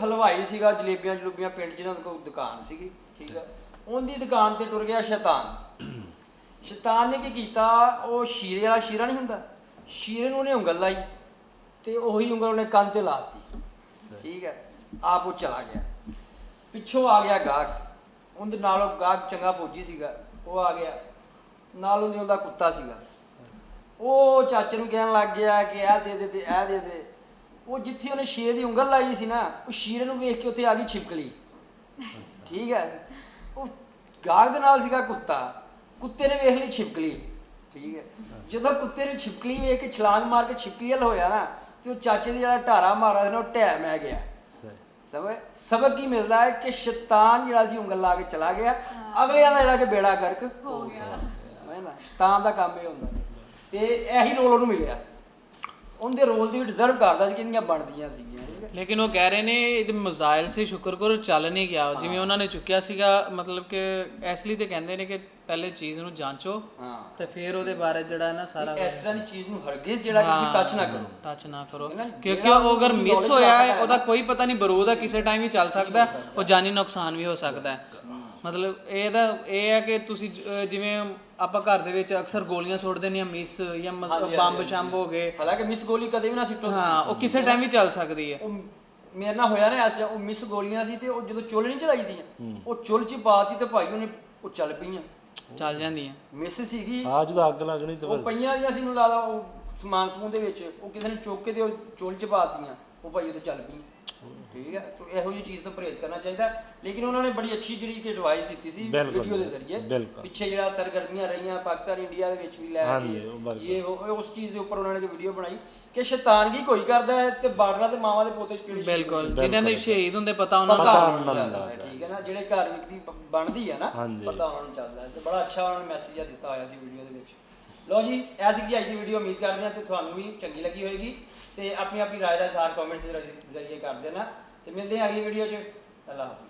S1: ਹਲਵਾਈ ਸੀਗਾ, ਜਲੇਬੀਆਂ ਜਲੂਬੀਆਂ ਪਿੰਡ ਜਿਹਨਾਂ ਕੋਲ ਦੁਕਾਨ ਸੀਗੀ, ਠੀਕ ਹੈ ਉਹਦੀ ਦੁਕਾਨ ਤੇ ਟੁਰ ਗਿਆ ਸ਼ੈਤਾਨ। ਸ਼ੈਤਾਨ ਨੇ ਕੀ ਕੀਤਾ, ਉਹ ਸ਼ੀਰੇ ਵਾਲਾ ਸ਼ੀਰਾ ਨਹੀਂ ਹੁੰਦਾ, ਸ਼ੀਰੇ ਨੂੰ ਉਹਨੇ ਉਂਗਲ ਲਾਈ ਤੇ ਉਹੀ ਉਂਗਲ ਉਹਨੇ ਕੰਨ ਤੇ ਲਾਤੀ ਠੀਕ ਹੈ ਆਪ ਉਹ ਚਲਾ ਗਿਆ। ਪਿੱਛੋਂ ਆ ਗਿਆ ਗਾਹਕ, ਉਹਦੇ ਨਾਲ ਉਹ ਗਾਹਕ ਚੰਗਾ ਫੌਜੀ ਸੀਗਾ, ਉਹ ਆ ਗਿਆ, ਨਾਲ ਉਹਦੇ ਉਹਦਾ ਕੁੱਤਾ ਸੀਗਾ। ਉਹ ਚਾਚੇ ਨੂੰ ਕਹਿਣ ਲੱਗ ਗਿਆ ਕਿ ਇਹ ਦੇ ਦੇ ਤੇ ਇਹ ਦੇ ਦੇ। ਉਹ ਜਿੱਥੇ ਉਹਨੇ ਸ਼ੀਰੇ ਦੀ ਉਂਗਲ ਲਾਈ ਸੀ ਨਾ ਉਹ ਸ਼ੀਰੇ ਨੂੰ ਵੇਖ ਕੇ ਉੱਥੇ ਆ ਗਈ ਛਿਪਕਲੀ ਠੀਕ ਹੈ। ਉਹ ਗਾਹਕ ਦੇ ਨਾਲ ਸੀਗਾ ਕੁੱਤਾ। ਕੁੱਤੇ ਨੇ ਵੇਖ ਲਈ ਛਿਪਕਲੀ ਠੀਕ ਹੈ। ਜਦੋਂ ਕੁੱਤੇ ਨੇ ਛਿਪਕਲੀ ਵੇਖ ਕੇ ਛਲਾਂਗ ਮਾਰ ਕੇ ਛਿਪਕਲੀ ਵੱਲ ਹੋਇਆ ਨਾ ਤੇ ਉਹ ਚਾਚੇ ਦੇ ਜਿਹੜਾ ਢਾਰਾ ਮਾਰਾ ਸੀ ਨਾ ਉਹ ਢਹਿ ਮੈਂ ਗਿਆ। ਸਮਝ? ਸਬਕ ਕੀ ਮਿਲਦਾ ਹੈ ਕਿ ਸ਼ੈਤਾਨ ਜਿਹੜਾ ਸੀ ਉਂਗਲ ਲਾ ਕੇ ਚਲਾ ਗਿਆ। ਅਗਲਿਆਂ ਦਾ ਜਿਹੜਾ ਕਿ ਬੇੜਾ ਗਰਕ। ਹੋ ਗਿਆ। ਹੈ ਨਾ? ਸ਼ੈਤਾਨ ਦਾ ਕੰਮ ਇਹ ਹੁੰਦਾ। ਤੇ ਇਹੀ ਰੋਲ ਉਹਨੂੰ ਮਿਲਿਆ। ਉਹਦੇ ਰੋਲ ਦੀ ਡਿਜ਼ਰਵ ਕਰਦਾ ਸੀ ਕਿ ਇਹਦੀਆਂ ਬਣਦੀਆਂ ਸੀਗੀਆਂ। ਠੀਕ ਹੈ
S3: ਲੇਕਿਨ ਉਹ ਕਹਿ ਰਹੇ ਨੇ ਇਹਦੇ ਮਜ਼ਾਇਲ ਸੇ ਸ਼ੁਕਰ ਕਰੋ ਚੱਲ ਨਹੀਂ ਗਿਆ। ਜਿਵੇਂ ਉਹਨਾਂ ਨੇ ਚੁੱਕਿਆ ਸੀਗਾ ਮਤਲਬ ਕਿ ਇਸ ਲਈ ਤੇ ਕਹਿੰਦੇ ਨੇ ਕਿ ਪਹਿਲੇ ਚੀਜ਼ ਨੂੰ ਜਾਂਚੋ
S1: ਹਾਂ।
S3: ਤੇ ਫਿਰ ਉਹਦੇ ਬਾਰੇ ਜਿਹੜਾ ਨਾ ਸਾਰਾ
S1: ਇਸ ਤਰ੍ਹਾਂ ਦੀ ਚੀਜ਼ ਨੂੰ ਹਰਗਿਜ਼ ਜਿਹੜਾ ਤੁਸੀਂ ਟੱਚ ਨਾ ਕਰੋ।
S3: ਟੱਚ ਨਾ ਕਰੋ। ਕਿਉਂਕਿ ਉਹ ਅਗਰ ਮਿਸ ਹੋਇਆ ਹੈ ਉਹਦਾ ਕੋਈ ਪਤਾ ਨਹੀਂ ਬਰੂਦ ਆ ਕਿਸੇ ਟਾਈਮ ਵੀ ਚੱਲ ਸਕਦਾ ਉਹ ਜਾਨੀ ਨੁਕਸਾਨ ਵੀ ਹੋ ਸਕਦਾ ਹੈ। ਮਤਲਬ ਇਹਦਾ ਇਹ ਹੈ ਕਿ ਤੁਸੀਂ ਜਿਵੇਂ ਆਪਾਂ ਘਰ ਦੇ ਵਿੱਚ ਅਕਸਰ ਗੋਲੀਆਂ ਸੁੱਟਦੇ ਨੇ ਮਿਸ ਜਾਂ ਮ-
S1: ਹਾਂਜੀ,
S3: ਬੰਬ
S1: ਹਾਂਜੀ,
S3: ਸ਼ੰਬ ਹੋ ਗਏ।
S1: ਹਾਲਾਂਕਿ ਮਿਸ ਗੋਲੀ ਕਦੇ ਵੀ ਨਾ ਸਿੱਟੋ
S3: ਹਾਂ ਉਹ ਕਿਸੇ ਟਾਈਮ ਵੀ ਚੱਲ ਸਕਦੀ ਹੈ।
S1: ਉਹ ਮੇਰੇ ਨਾਲ ਹੋਇਆ ਨਾ ਐਸ ਉਹ ਮਿਸ ਗੋਲੀਆਂ ਸੀ ਤੇ ਉਹ ਜਦੋਂ ਚੁੱਲ ਨਹੀਂ ਚਲਾਈ ਦੀਆਂ ਉਹ ਚੁੱਲ ਚ ਪਾਤੀ ਤੇ ਭਾਈ ਉਹਨੇ ਉਹ ਚੱਲ ਪਈਆਂ।
S3: ਚੱਲ ਜਾਂਦੀਆਂ।
S1: ਮਿਸ ਸੀਗੀ।
S2: ਆ ਜਦੋਂ ਅੱਗ ਲੱਗਣੀ ਤੇ
S1: ਉਹ
S2: ਫਿਰ
S1: ਪਈਆਂ ਦੀਆਂ ਸੀ ਨੂੰ ਲਾਦਾ ਉਹ ਸਮਾਨ ਸਮੂਨ ਦੇ ਵਿੱਚ ਉਹ ਕਿਸੇ ਨੇ ਚੁੱਕ ਕੇ ਤੇ ਉਹ ਚੁੱਲ ਚ ਪਾਤੀਆਂ ਉਹ ਭਾਈ ਉੱਥੇ ਚੱਲ ਪਈਆਂ। ਠੀਕ ਹੈ ਤੇ ਇਹੋ ਜਿਹੀ ਚੀਜ਼ ਤੋਂ ਪਰਹੇਜ਼ ਕਰਨਾ ਚਾਹੀਦਾ। ਲੇਕਿਨ ਉਹਨਾਂ ਨੇ ਬੜੀ ਅੱਛੀ ਜਿਹੜੀ ਕਿ ਐਡਵਾਈਸ ਦਿੱਤੀ ਸੀ
S2: ਬਿਲਕੁਲ,
S1: ਵੀਡੀਓ ਦੇ ਜ਼ਰੀਏ
S2: ਬਿਲਕੁਲ।
S1: ਪਿੱਛੇ ਜਿਹੜਾ ਸਰਗਰਮੀਆਂ ਰਹੀਆਂ ਪਾਕਿਸਤਾਨ ਇੰਡੀਆ ਦੇ ਵਿੱਚ ਵੀ ਲੈ
S2: ਹਾਂਜੀ,
S1: ਕੇ
S2: ਉਹ ਬਿਲਕੁਲ।
S1: ਇਹ ਉਹ- ਉਸ ਚੀਜ਼ ਦੇ ਉੱਪਰ ਉਹਨਾਂ ਨੇ ਵੀਡੀਓ ਬਣਾਈ ਕਿ ਸ਼ੈਤਾਨਗੀ ਕੋਈ ਕਰਦਾ ਹੈ ਤੇ ਬਾਰਡਰਾਂ ਤੇ ਮਾਵਾਂ ਦੇ ਪੋਤੇ ਚ ਕਿਹੜੀ
S3: ਬਿਲਕੁਲ ਜਿਨ੍ਹਾਂ ਦੇ ਸ਼ਹੀਦ ਹੁੰਦੇ ਪਤਾ ਉਹਨਾਂ
S1: ਪਤਾ
S3: ਦਾ
S1: ਉਹਨਾਂ ਨੂੰ ਚੱਲਦਾ ਹੈ ਠੀਕ ਹੈ ਨਾ ਜਿਹੜੇ ਵਿੱਚ ਦੀ ਬਣਦੀ ਹੈ ਨਾ
S2: ਹਾਂਜੀ।
S1: ਪਤਾ ਉਹਨਾਂ ਨੂੰ ਚੱਲਦਾ ਹੈ ਤੇ ਬੜਾ ਅੱਛਾ ਉਹਨਾਂ ਨੇ ਮੈਸੇਜ ਆ ਦਿੱਤਾ ਹੋਇਆ ਸੀ ਵੀਡੀਓ ਦੇ ਵਿੱਚ ਲੋ ਜੀ ਇਹ ਸੀ ਅੱਜ ਦੀ ਵੀਡੀਓ ਉਮੀਦ ਕਰਦੇ ਹਾਂ ਤੇ ਤੁਹਾਨੂੰ ਵੀ ਚੰਗੀ ਲੱਗੀ ਹੋਏਗੀ ਤੇ ਆਪਣੀ ਆਪਣੀ رائے ਦਾ ਇਜ਼ਹਾਰ ਕਮੈਂਟ ਦੇ ਜ਼ਰੀਏ ਕਰ ਦੇਣਾ ਤੇ ਮਿਲਦੇ ਹਾਂ ਅਗਲੀ ਵੀਡੀਓ 'ਚ ਅੱਲਾ ਹਾਫਿਜ਼